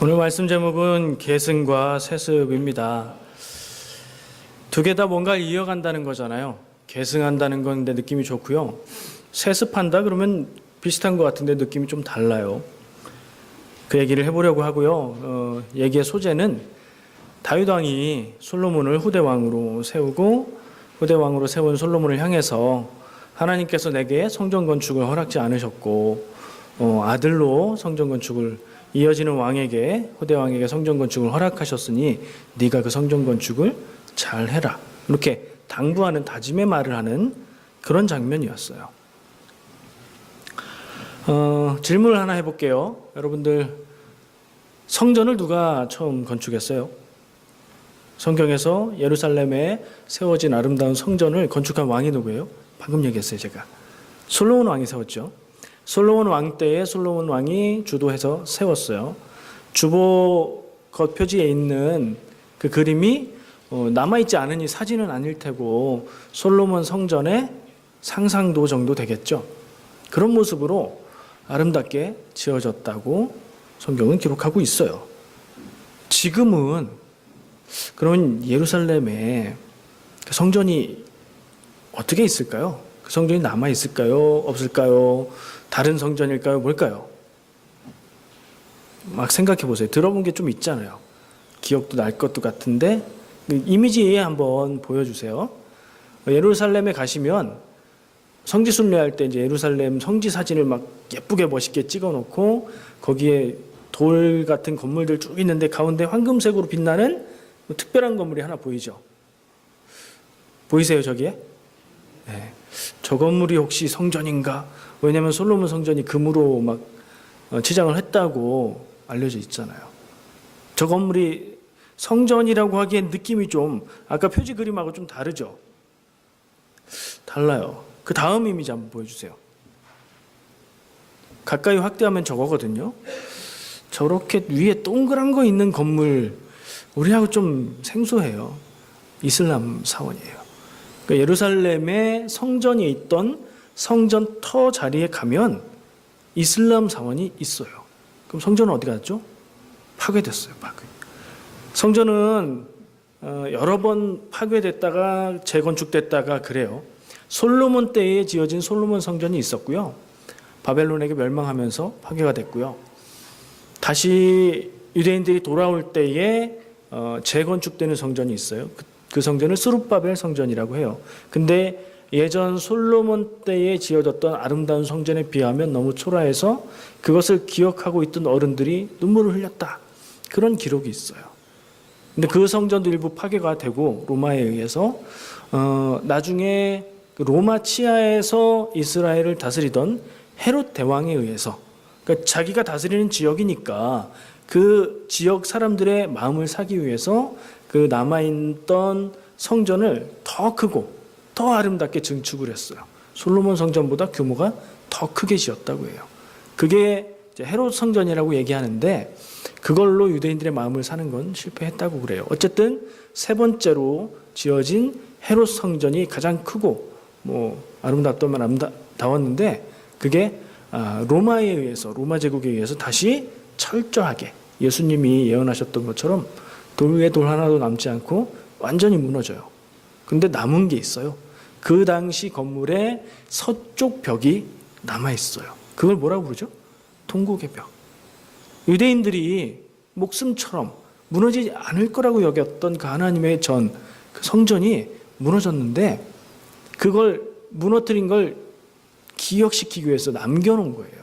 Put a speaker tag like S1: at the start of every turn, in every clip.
S1: 오늘 말씀 제목은 계승과 세습입니다. 두 개 다 뭔가를 이어간다는 거잖아요. 계승한다는 건데 느낌이 좋고요. 세습한다 그러면 비슷한 것 같은데 느낌이 좀 달라요. 그 얘기를 해보려고 하고요. 어, 얘기의 소재는 다윗 왕이 솔로몬을 후대 왕으로 세우고 후대 왕으로 세운 솔로몬을 향해서 하나님께서 내게 성전 건축을 허락지 않으셨고 어, 아들로 성전 건축을 이어지는 왕에게 후대 왕에게 성전 건축을 허락하셨으니 네가 그 성전 건축을 잘 해라 이렇게 당부하는 다짐의 말을 하는 그런 장면이었어요. 어, 질문을 하나 해볼게요. 여러분들 성전을 누가 처음 건축했어요? 성경에서 예루살렘에 세워진 아름다운 성전을 건축한 왕이 누구예요? 방금 얘기했어요, 제가. 솔로몬 왕이 세웠죠. 솔로몬 왕 때에 솔로몬 왕이 주도해서 세웠어요. 주보 겉표지에 있는 그 그림이 어, 남아있지 않으니 사진은 아닐 테고 솔로몬 성전의 상상도 정도 되겠죠. 그런 모습으로 아름답게 지어졌다고 성경은 기록하고 있어요. 지금은 그러면 예루살렘에 그 성전이 어떻게 있을까요? 그 성전이 남아 있을까요? 없을까요? 다른 성전일까요? 뭘까요? 막 생각해 보세요. 들어본 게 좀 있잖아요. 기억도 날 것도 같은데 그 이미지 한번 보여주세요. 예루살렘에 가시면 성지 순례할 때 이제 예루살렘 성지 사진을 막 예쁘게 멋있게 찍어놓고 거기에 돌 같은 건물들 쭉 있는데 가운데 황금색으로 빛나는 뭐 특별한 건물이 하나 보이죠? 보이세요 저기에? 네. 저 건물이 혹시 성전인가? 왜냐하면 솔로몬 성전이 금으로 막 어, 치장을 했다고 알려져 있잖아요. 저 건물이 성전이라고 하기엔 느낌이 좀 아까 표지 그림하고 좀 다르죠? 달라요. 그 다음 이미지 한번 보여주세요. 가까이 확대하면 저거거든요. 저렇게 위에 동그란 거 있는 건물 우리하고 좀 생소해요. 이슬람 사원이에요. 그러니까 예루살렘에 성전이 있던 성전 터 자리에 가면 이슬람 사원이 있어요. 그럼 성전은 어디 갔죠? 파괴됐어요. 파괴. 성전은 어, 여러 번 파괴됐다가 재건축됐다가 그래요. 솔로몬 때에 지어진 솔로몬 성전이 있었고요. 바벨론에게 멸망하면서 파괴가 됐고요. 다시 유대인들이 돌아올 때에 어, 재건축되는 성전이 있어요. 그, 그 성전을 스룹바벨 성전이라고 해요. 근데 예전 솔로몬 때에 지어졌던 아름다운 성전에 비하면 너무 초라해서 그것을 기억하고 있던 어른들이 눈물을 흘렸다. 그런 기록이 있어요. 근데 그 성전도 일부 파괴가 되고 로마에 의해서 어, 나중에 그 로마 치하에서 이스라엘을 다스리던 헤롯 대왕에 의해서 그러니까 자기가 다스리는 지역이니까 그 지역 사람들의 마음을 사기 위해서 그 남아있던 성전을 더 크고 더 아름답게 증축을 했어요. 솔로몬 성전보다 규모가 더 크게 지었다고 해요. 그게 헤롯 성전이라고 얘기하는데 그걸로 유대인들의 마음을 사는 건 실패했다고 그래요. 어쨌든 세 번째로 지어진 헤롯 성전이 가장 크고 뭐 아름답다면 아름다웠는데 그게 아, 로마에 의해서 로마 제국에 의해서 다시 철저하게 예수님이 예언하셨던 것처럼 돌 위에 돌 하나도 남지 않고 완전히 무너져요. 근데 남은 게 있어요. 그 당시 건물의 서쪽 벽이 남아 있어요. 그걸 뭐라고 부르죠? 통곡의 벽. 유대인들이 목숨처럼 무너지지 않을 거라고 여겼던 그 하나님의 전, 그 성전이 무너졌는데 그걸 무너뜨린 걸 기억시키기 위해서 남겨놓은 거예요.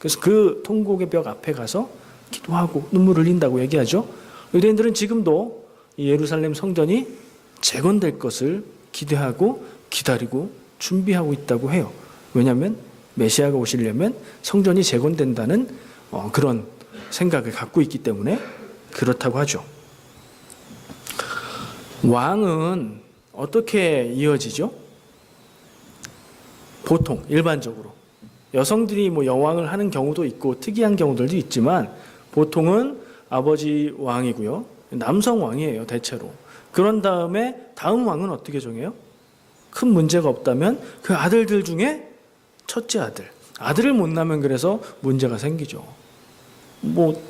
S1: 그래서 그 통곡의 벽 앞에 가서 기도하고 눈물 흘린다고 얘기하죠. 유대인들은 지금도 예루살렘 성전이 재건될 것을 기대하고 기다리고 준비하고 있다고 해요. 왜냐하면 메시아가 오시려면 성전이 재건된다는 어, 그런 생각을 갖고 있기 때문에 그렇다고 하죠. 왕은 어떻게 이어지죠? 보통 일반적으로 여성들이 뭐 여왕을 하는 경우도 있고 특이한 경우들도 있지만 보통은 아버지 왕이고요. 남성 왕이에요, 대체로. 그런 다음에 다음 왕은 어떻게 정해요? 큰 문제가 없다면 그 아들들 중에 첫째 아들. 아들을 못 낳으면 그래서 문제가 생기죠. 뭐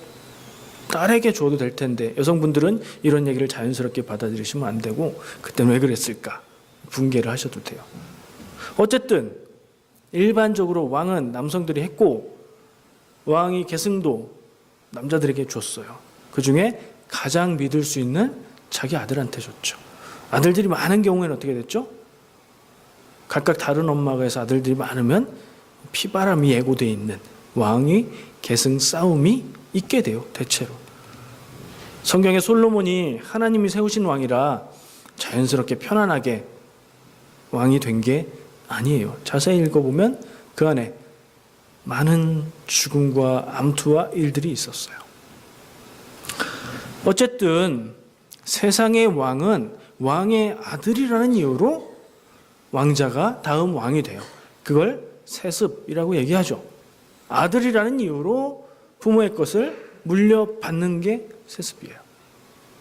S1: 딸에게 줘도 될 텐데 여성분들은 이런 얘기를 자연스럽게 받아들이시면 안 되고 그때는 왜 그랬을까 분개를 하셔도 돼요. 어쨌든 일반적으로 왕은 남성들이 했고 왕이 계승도 남자들에게 줬어요. 그 중에 가장 믿을 수 있는 자기 아들한테 줬죠. 아들들이 많은 경우에는 어떻게 됐죠? 각각 다른 엄마가 해서 아들들이 많으면 피바람이 예고돼 있는 왕이 계승 싸움이 있게 돼요. 대체로. 성경에 솔로몬이 하나님이 세우신 왕이라 자연스럽게 편안하게 왕이 된 게 아니에요. 자세히 읽어보면 그 안에 많은 죽음과 암투와 일들이 있었어요. 어쨌든 세상의 왕은 왕의 아들이라는 이유로 왕자가 다음 왕이 돼요. 그걸 세습이라고 얘기하죠. 아들이라는 이유로 부모의 것을 물려받는 게 세습이에요.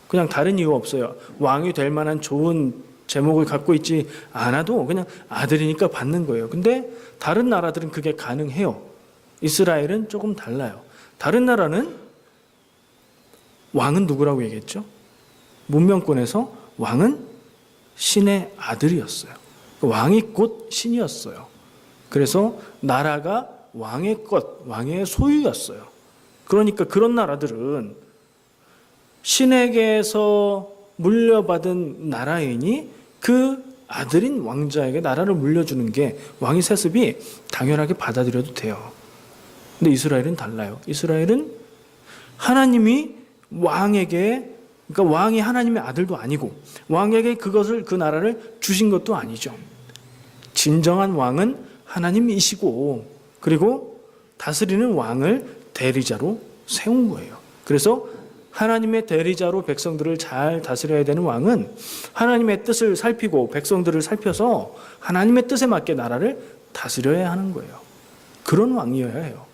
S1: 그냥 다른 이유 없어요. 왕이 될 만한 좋은 제목을 갖고 있지 않아도 그냥 아들이니까 받는 거예요. 근데 다른 나라들은 그게 가능해요. 이스라엘은 조금 달라요. 다른 나라는 왕은 누구라고 얘기했죠? 문명권에서 왕은 신의 아들이었어요. 왕이 곧 신이었어요. 그래서 나라가 왕의 것, 왕의 소유였어요. 그러니까 그런 나라들은 신에게서 물려받은 나라이니 그 아들인 왕자에게 나라를 물려주는 게 왕의 세습이 당연하게 받아들여도 돼요. 근데 이스라엘은 달라요. 이스라엘은 하나님이 왕에게 그러니까 왕이 하나님의 아들도 아니고 왕에게 그것을 그 나라를 주신 것도 아니죠. 진정한 왕은 하나님이시고 그리고 다스리는 왕을 대리자로 세운 거예요. 그래서 하나님의 대리자로 백성들을 잘 다스려야 되는 왕은 하나님의 뜻을 살피고 백성들을 살펴서 하나님의 뜻에 맞게 나라를 다스려야 하는 거예요. 그런 왕이어야 해요.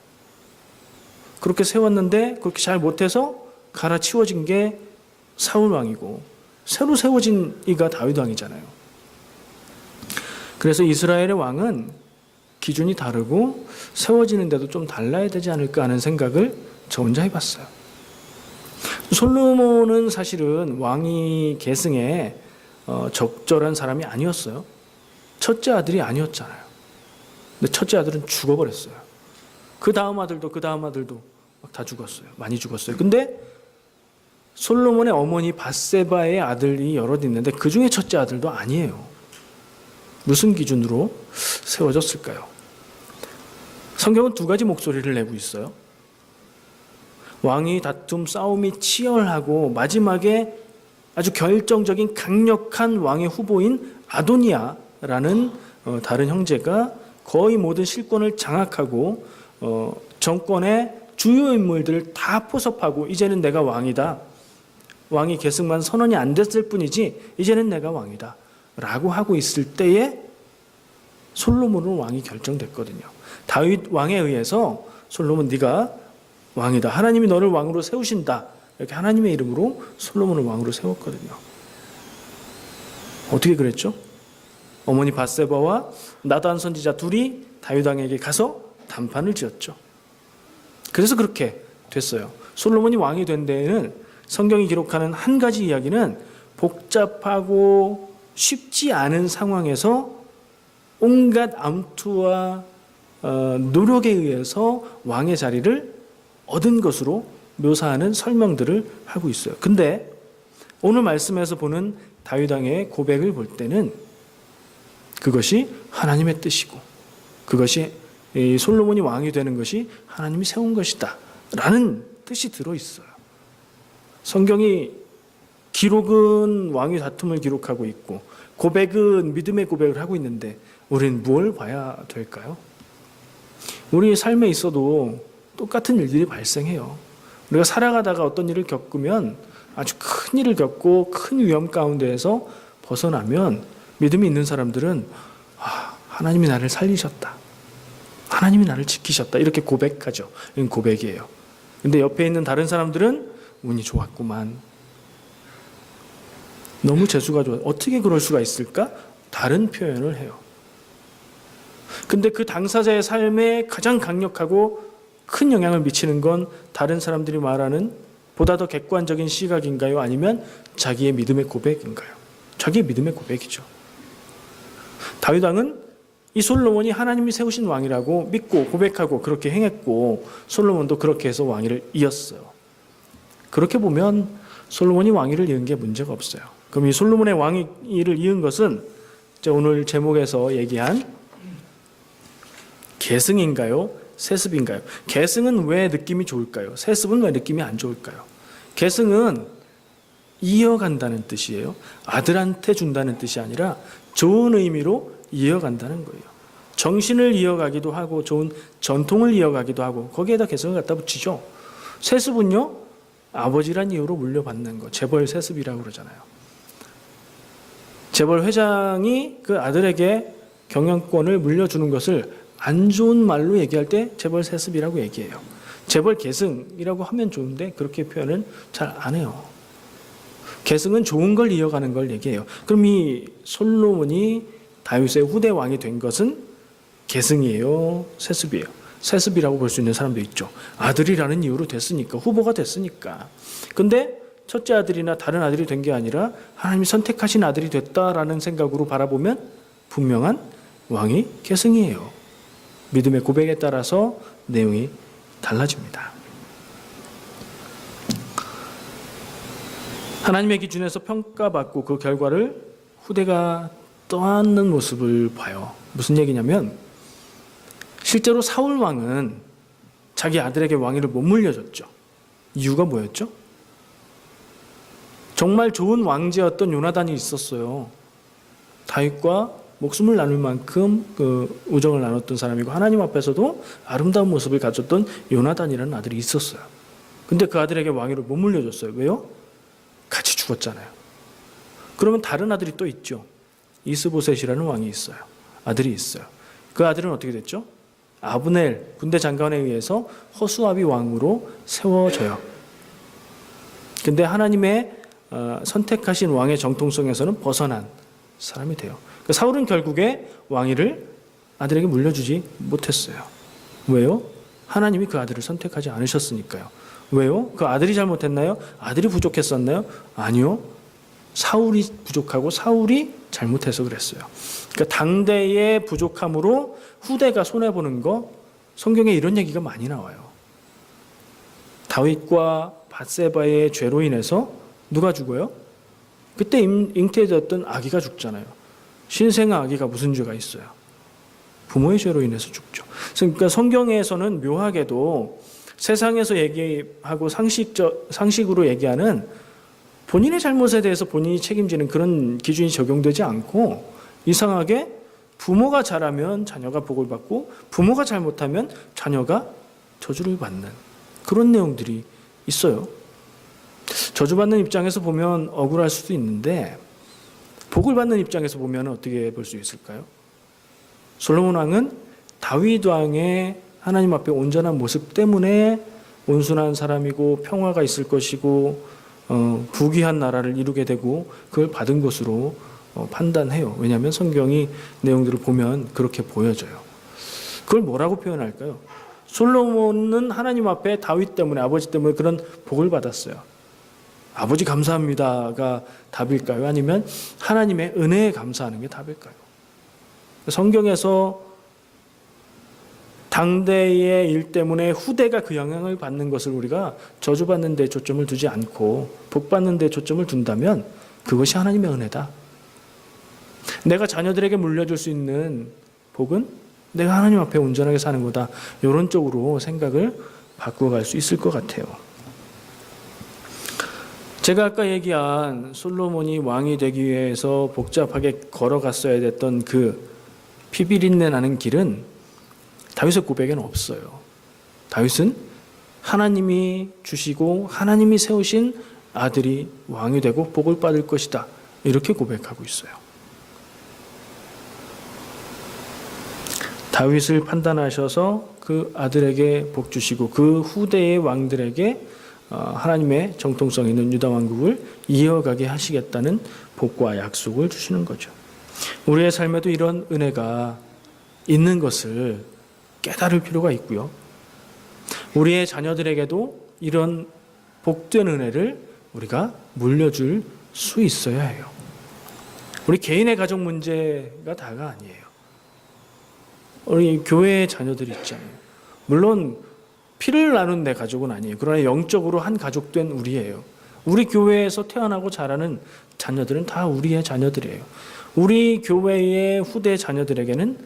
S1: 그렇게 세웠는데 그렇게 잘 못해서 갈아치워진 게 사울 왕이고 새로 세워진 이가 다윗 왕이잖아요. 그래서 이스라엘의 왕은 기준이 다르고 세워지는데도 좀 달라야 되지 않을까 하는 생각을 저 혼자 해봤어요. 솔로몬은 사실은 왕위 계승에 어, 적절한 사람이 아니었어요. 첫째 아들이 아니었잖아요. 근데 첫째 아들은 죽어버렸어요. 그 다음 아들도 그 다음 아들도 막 다 죽었어요. 많이 죽었어요. 근데 솔로몬의 어머니 바세바의 아들이 여럿 있는데 그 중에 첫째 아들도 아니에요. 무슨 기준으로 세워졌을까요? 성경은 두 가지 목소리를 내고 있어요. 왕이 다툼 싸움이 치열하고 마지막에 아주 결정적인 강력한 왕의 후보인 아도니아라는 어, 다른 형제가 거의 모든 실권을 장악하고 어, 정권의 주요 인물들을 다 포섭하고 이제는 내가 왕이다. 왕이 계승만 선언이 안 됐을 뿐이지 이제는 내가 왕이다. 라고 하고 있을 때에 솔로몬은 왕이 결정됐거든요. 다윗 왕에 의해서 솔로몬 네가 왕이다. 하나님이 너를 왕으로 세우신다. 이렇게 하나님의 이름으로 솔로몬을 왕으로 세웠거든요. 어떻게 그랬죠? 어머니 바세바와 나단 선지자 둘이 다윗 왕에게 가서 단판을 지었죠. 그래서 그렇게 됐어요. 솔로몬이 왕이 된 데에는 성경이 기록하는 한 가지 이야기는 복잡하고 쉽지 않은 상황에서 온갖 암투와 어, 노력에 의해서 왕의 자리를 얻은 것으로 묘사하는 설명들을 하고 있어요. 근데 오늘 말씀에서 보는 다윗 왕의 고백을 볼 때는 그것이 하나님의 뜻이고 그것이 이 솔로몬이 왕이 되는 것이 하나님이 세운 것이다. 라는 뜻이 들어 있어요. 성경이 기록은 왕의 다툼을 기록하고 있고 고백은 믿음의 고백을 하고 있는데 우리는 뭘 봐야 될까요? 우리 삶에 있어도 똑같은 일들이 발생해요. 우리가 살아가다가 어떤 일을 겪으면 아주 큰 일을 겪고 큰 위험 가운데에서 벗어나면 믿음이 있는 사람들은 아, 하나님이 나를 살리셨다. 하나님이 나를 지키셨다. 이렇게 고백하죠. 이건 고백이에요. 근데 옆에 있는 다른 사람들은 운이 좋았구만. 너무 재수가 좋아. 어떻게 그럴 수가 있을까? 다른 표현을 해요. 근데 그 당사자의 삶에 가장 강력하고 큰 영향을 미치는 건 다른 사람들이 말하는 보다 더 객관적인 시각인가요? 아니면 자기의 믿음의 고백인가요? 자기의 믿음의 고백이죠. 다윗 왕은 이 솔로몬이 하나님이 세우신 왕이라고 믿고 고백하고 그렇게 행했고 솔로몬도 그렇게 해서 왕위를 이었어요. 그렇게 보면 솔로몬이 왕위를 이은 게 문제가 없어요. 그럼 이 솔로몬의 왕위를 이은 것은 오늘 제목에서 얘기한 계승인가요? 세습인가요? 계승은 왜 느낌이 좋을까요? 세습은 왜 느낌이 안 좋을까요? 계승은 이어간다는 뜻이에요. 아들한테 준다는 뜻이 아니라 좋은 의미로 이어간다는 거예요. 정신을 이어가기도 하고 좋은 전통을 이어가기도 하고 거기에다 계승을 갖다 붙이죠. 세습은요. 아버지란 이유로 물려받는 거. 재벌 세습이라고 그러잖아요. 재벌 회장이 그 아들에게 경영권을 물려주는 것을 안 좋은 말로 얘기할 때 재벌 세습이라고 얘기해요. 재벌 계승이라고 하면 좋은데 그렇게 표현은 잘 안 해요. 계승은 좋은 걸 이어가는 걸 얘기해요. 그럼 이 솔로몬이 다윗의 후대 왕이 된 것은 계승이에요, 세습이에요. 세습이라고 볼 수 있는 사람도 있죠. 아들이라는 이유로 됐으니까 후보가 됐으니까. 근데 첫째 아들이나 다른 아들이 된 게 아니라 하나님이 선택하신 아들이 됐다라는 생각으로 바라보면 분명한 왕이 계승이에요. 믿음의 고백에 따라서 내용이 달라집니다. 하나님의 기준에서 평가받고 그 결과를 후대가 떠안는 모습을 봐요. 무슨 얘기냐면 실제로 사울 왕은 자기 아들에게 왕위를 못 물려줬죠. 이유가 뭐였죠? 정말 좋은 왕제였던 요나단이 있었어요. 다윗과 목숨을 나눌 만큼 그 우정을 나눴던 사람이고 하나님 앞에서도 아름다운 모습을 가졌던 요나단이라는 아들이 있었어요. 근데 그 아들에게 왕위를 못 물려줬어요. 왜요? 같이 죽었잖아요. 그러면 다른 아들이 또 있죠. 이스보셋이라는 왕이 있어요. 아들이 있어요. 그 아들은 어떻게 됐죠? 아브넬 군대 장관에 의해서 허수아비 왕으로 세워져요. 근데 하나님의 어, 선택하신 왕의 정통성에서는 벗어난 사람이 돼요. 그 사울은 결국에 왕위를 아들에게 물려주지 못했어요. 왜요? 하나님이 그 아들을 선택하지 않으셨으니까요. 왜요? 그 아들이 잘못했나요? 아들이 부족했었나요? 아니요. 사울이 부족하고 사울이 잘못해서 그랬어요. 그러니까 당대의 부족함으로 후대가 손해 보는 거 성경에 이런 얘기가 많이 나와요. 다윗과 바세바의 죄로 인해서 누가 죽어요? 그때 잉태되었던 아기가 죽잖아요. 신생 아기가 무슨 죄가 있어요? 부모의 죄로 인해서 죽죠. 그러니까 성경에서는 묘하게도 세상에서 얘기하고 상식적 상식으로 얘기하는 본인의 잘못에 대해서 본인이 책임지는 그런 기준이 적용되지 않고 이상하게 부모가 잘하면 자녀가 복을 받고 부모가 잘못하면 자녀가 저주를 받는 그런 내용들이 있어요. 저주받는 입장에서 보면 억울할 수도 있는데 복을 받는 입장에서 보면 어떻게 볼 수 있을까요? 솔로몬 왕은 다윗 왕의 하나님 앞에 온전한 모습 때문에 온순한 사람이고 평화가 있을 것이고 어, 부귀한 나라를 이루게 되고 그걸 받은 것으로 어, 판단해요. 왜냐하면 성경이 내용들을 보면 그렇게 보여져요. 그걸 뭐라고 표현할까요? 솔로몬은 하나님 앞에 다윗 때문에 아버지 때문에 그런 복을 받았어요. 아버지 감사합니다가 답일까요? 아니면 하나님의 은혜에 감사하는 게 답일까요? 성경에서 당대의 일 때문에 후대가 그 영향을 받는 것을 우리가 저주받는 데 초점을 두지 않고 복받는 데 초점을 둔다면 그것이 하나님의 은혜다. 내가 자녀들에게 물려줄 수 있는 복은 내가 하나님 앞에 온전하게 사는 거다. 이런 쪽으로 생각을 바꾸어갈 수 있을 것 같아요. 제가 아까 얘기한 솔로몬이 왕이 되기 위해서 복잡하게 걸어갔어야 됐던 그 피비린내 나는 길은 다윗의 고백에는 없어요. 다윗은 하나님이 주시고 하나님이 세우신 아들이 왕이 되고 복을 받을 것이다. 이렇게 고백하고 있어요. 다윗을 판단하셔서 그 아들에게 복 주시고 그 후대의 왕들에게 어, 하나님의 정통성 있는 유다 왕국을 이어가게 하시겠다는 복과 약속을 주시는 거죠. 우리의 삶에도 이런 은혜가 있는 것을 깨달을 필요가 있고요. 우리의 자녀들에게도 이런 복된 은혜를 우리가 물려줄 수 있어야 해요. 우리 개인의 가족 문제가 다가 아니에요. 우리 교회의 자녀들이 있잖아요. 물론 피를 나눈 내 가족은 아니에요. 그러나 영적으로 한 가족 된 우리예요. 우리 교회에서 태어나고 자라는 자녀들은 다 우리의 자녀들이에요. 우리 교회의 후대 자녀들에게는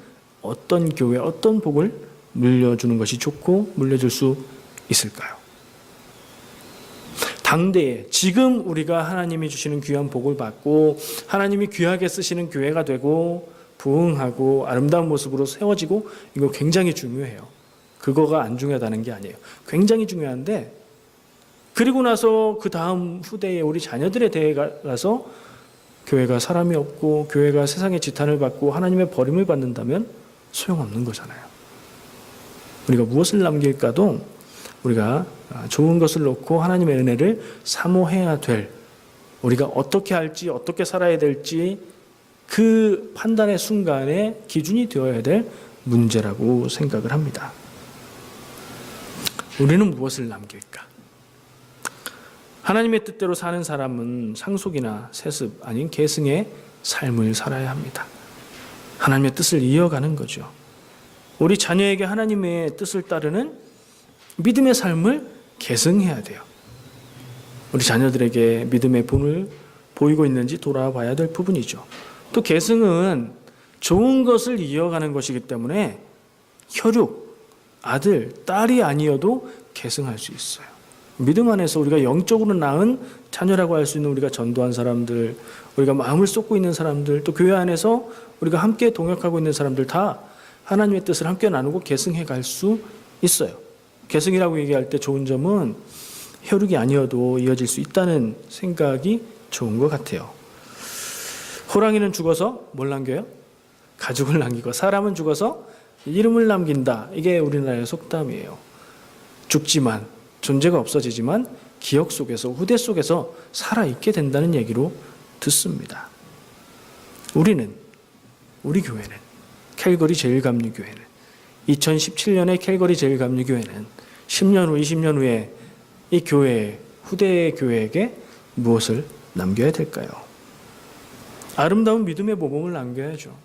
S1: 어떤 교회, 어떤 복을 물려주는 것이 좋고 물려줄 수 있을까요? 당대에 지금 우리가 하나님이 주시는 귀한 복을 받고 하나님이 귀하게 쓰시는 교회가 되고 부흥하고 아름다운 모습으로 세워지고 이거 굉장히 중요해요. 그거가 안 중요하다는 게 아니에요. 굉장히 중요한데 그리고 나서 그 다음 후대에 우리 자녀들에 대해 가서 교회가 사람이 없고 교회가 세상의 지탄을 받고 하나님의 버림을 받는다면 소용없는 거잖아요. 우리가 무엇을 남길까도 우리가 좋은 것을 놓고 하나님의 은혜를 사모해야 될 우리가 어떻게 할지 어떻게 살아야 될지 그 판단의 순간에 기준이 되어야 될 문제라고 생각을 합니다. 우리는 무엇을 남길까? 하나님의 뜻대로 사는 사람은 상속이나 세습 아닌 계승의 삶을 살아야 합니다. 하나님의 뜻을 이어가는 거죠. 우리 자녀에게 하나님의 뜻을 따르는 믿음의 삶을 계승해야 돼요. 우리 자녀들에게 믿음의 본을 보이고 있는지 돌아봐야 될 부분이죠. 또 계승은 좋은 것을 이어가는 것이기 때문에 혈육, 아들, 딸이 아니어도 계승할 수 있어요. 믿음 안에서 우리가 영적으로 낳은 자녀라고 할 수 있는 우리가 전도한 사람들, 우리가 마음을 쏟고 있는 사람들, 또 교회 안에서 우리가 함께 동역하고 있는 사람들 다 하나님의 뜻을 함께 나누고 계승해 갈 수 있어요. 계승이라고 얘기할 때 좋은 점은 혈육이 아니어도 이어질 수 있다는 생각이 좋은 것 같아요. 호랑이는 죽어서 뭘 남겨요? 가죽을 남기고 사람은 죽어서 이름을 남긴다. 이게 우리나라의 속담이에요. 죽지만 존재가 없어지지만 기억 속에서 후대 속에서 살아 있게 된다는 얘기로 듣습니다. 우리는 우리 교회는 캘거리 제일감리교회는 2017년의 캘거리 제일감리교회는 10년 후 20년 후에 이 교회 후대의 교회에게 무엇을 남겨야 될까요? 아름다운 믿음의 모범을 남겨야죠.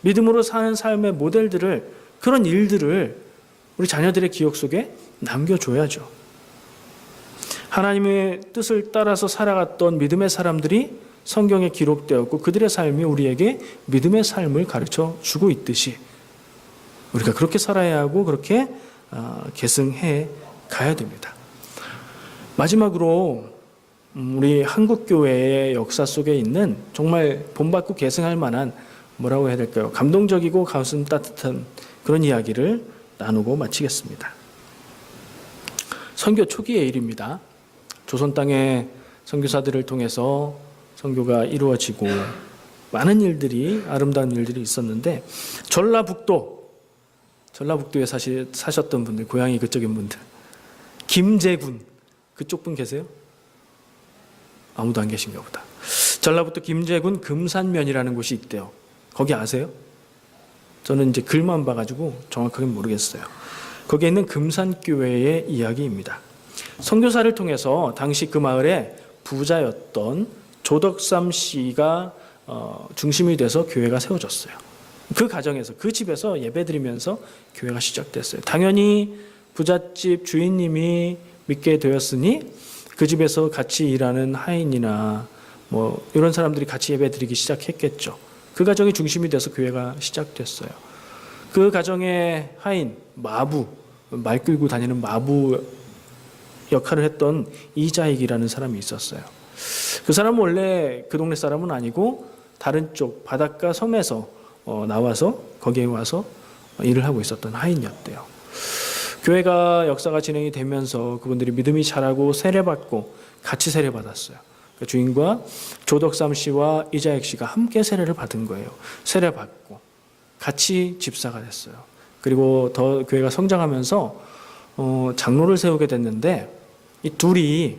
S1: 믿음으로 사는 삶의 모델들을 그런 일들을 우리 자녀들의 기억 속에 남겨줘야죠. 하나님의 뜻을 따라서 살아갔던 믿음의 사람들이 성경에 기록되었고 그들의 삶이 우리에게 믿음의 삶을 가르쳐 주고 있듯이 우리가 그렇게 살아야 하고 그렇게 어, 계승해 가야 됩니다. 마지막으로 음, 우리 한국 교회의 역사 속에 있는 정말 본받고 계승할 만한 뭐라고 해야 될까요? 감동적이고 가슴 따뜻한 그런 이야기를 나누고 마치겠습니다. 선교 초기의 일입니다. 조선 땅의 선교사들을 통해서 선교가 이루어지고 많은 일들이 아름다운 일들이 있었는데 전라북도 전라북도에 사시, 사셨던 분들 고향이 그쪽인 분들 김제군 그쪽 분 계세요? 아무도 안 계신가 보다. 전라북도 김제군 금산면이라는 곳이 있대요. 거기 아세요? 저는 이제 글만 봐가지고 정확하게 모르겠어요. 거기에 있는 금산교회의 이야기입니다. 선교사를 통해서 당시 그 마을에 부자였던 조덕삼 씨가 어, 중심이 돼서 교회가 세워졌어요. 그 가정에서 그 집에서 예배드리면서 교회가 시작됐어요. 당연히 부잣집 주인님이 믿게 되었으니 그 집에서 같이 일하는 하인이나 뭐 이런 사람들이 같이 예배드리기 시작했겠죠. 그 가정이 중심이 돼서 교회가 시작됐어요. 그 가정의 하인 마부 말 끌고 다니는 마부 역할을 했던 이자익이라는 사람이 있었어요. 그 사람은 원래 그 동네 사람은 아니고 다른 쪽 바닷가 섬에서 어, 나와서 거기에 와서 일을 하고 있었던 하인이었대요. 교회가 역사가 진행이 되면서 그분들이 믿음이 자라고 세례받고 같이 세례받았어요. 그 주인과 조덕삼 씨와 이자익 씨가 함께 세례를 받은 거예요. 세례받고 같이 집사가 됐어요. 그리고 더 교회가 성장하면서 어, 장로를 세우게 됐는데 이 둘이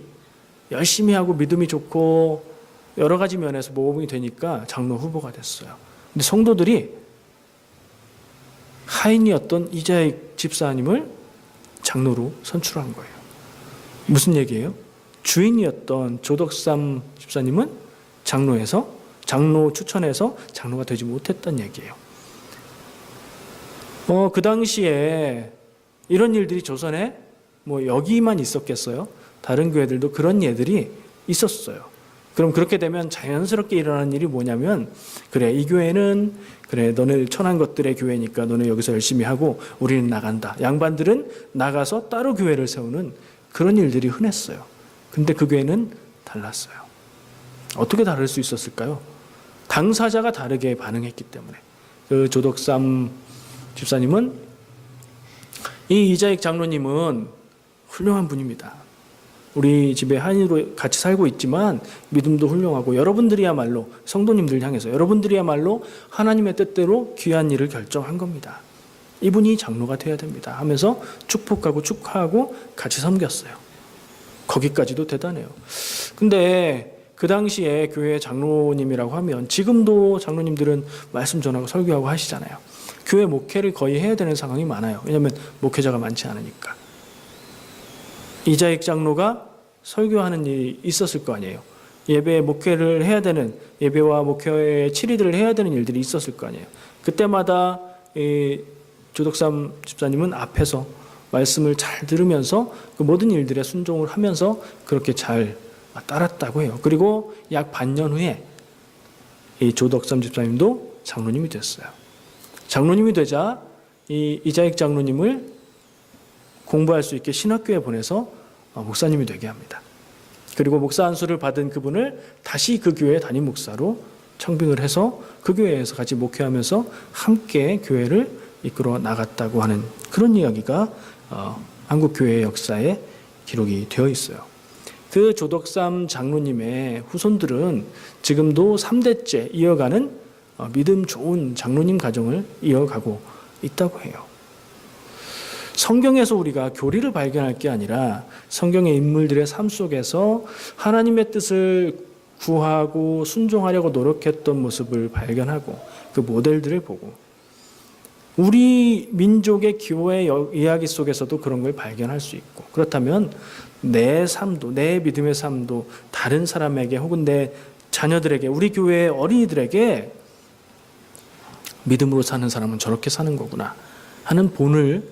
S1: 열심히 하고 믿음이 좋고 여러 가지 면에서 모범이 되니까 장로 후보가 됐어요. 근데 성도들이 하인이었던 이자익 집사님을 장로로 선출한 거예요. 무슨 얘기예요? 주인이었던 조덕삼 집사님은 장로에서 장로 추천해서 장로가 되지 못했던 얘기예요. 어, 그 당시에 이런 일들이 조선에 뭐 여기만 있었겠어요? 다른 교회들도 그런 예들이 있었어요. 그럼 그렇게 되면 자연스럽게 일어나는 일이 뭐냐면 그래 이 교회는 그래 너네 천한 것들의 교회니까 너네 여기서 열심히 하고 우리는 나간다. 양반들은 나가서 따로 교회를 세우는 그런 일들이 흔했어요. 근데 그 교회는 달랐어요. 어떻게 다를 수 있었을까요? 당사자가 다르게 반응했기 때문에 그 조덕삼 집사님은 이 이자익 장로님은 훌륭한 분입니다. 우리 집에 한의로 같이 살고 있지만 믿음도 훌륭하고 여러분들이야말로 성도님들 향해서 여러분들이야말로 하나님의 뜻대로 귀한 일을 결정한 겁니다. 이분이 장로가 되어야 됩니다. 하면서 축복하고 축하하고 같이 섬겼어요. 거기까지도 대단해요. 근데 그 당시에 교회 장로님이라고 하면 지금도 장로님들은 말씀 전하고 설교하고 하시잖아요. 교회 목회를 거의 해야 되는 상황이 많아요. 왜냐하면 목회자가 많지 않으니까. 이자익 장로가 설교하는 일이 있었을 거 아니에요. 예배 목회를 해야 되는 예배와 목회의 치리들을 해야 되는 일들이 있었을 거 아니에요. 그때마다 이 조덕삼 집사님은 앞에서 말씀을 잘 들으면서 그 모든 일들에 순종을 하면서 그렇게 잘 따랐다고 해요. 그리고 약 반년 후에 이 조덕삼 집사님도 장로님이 됐어요. 장로님이 되자 이 이자익 장로님을 공부할 수 있게 신학교에 보내서 어, 목사님이 되게 합니다. 그리고 목사 안수를 받은 그분을 다시 그 교회 담임 목사로 청빙을 해서 그 교회에서 같이 목회하면서 함께 교회를 이끌어 나갔다고 하는 그런 이야기가 어, 한국 교회 역사에 기록이 되어 있어요. 그 조덕삼 장로님의 후손들은 지금도 3대째 이어가는 어, 믿음 좋은 장로님 가정을 이어가고 있다고 해요. 성경에서 우리가 교리를 발견할 게 아니라 성경의 인물들의 삶 속에서 하나님의 뜻을 구하고 순종하려고 노력했던 모습을 발견하고 그 모델들을 보고 우리 민족의 기호의 이야기 속에서도 그런 걸 발견할 수 있고 그렇다면 내 삶도 내 믿음의 삶도 다른 사람에게 혹은 내 자녀들에게 우리 교회의 어린이들에게 믿음으로 사는 사람은 저렇게 사는 거구나 하는 본을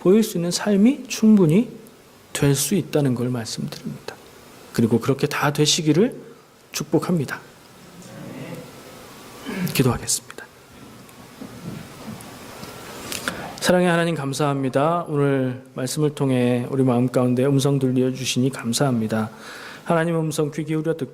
S1: 보일 수 있는 삶이 충분히 될 수 있다는 걸 말씀드립니다. 그리고 그렇게 다 되시기를 축복합니다. 기도하겠습니다. 사랑의 하나님 감사합니다. 오늘 말씀을 통해 우리 마음 가운데 음성 들려 주시니 감사합니다. 하나님 음성 귀 기울여 듣고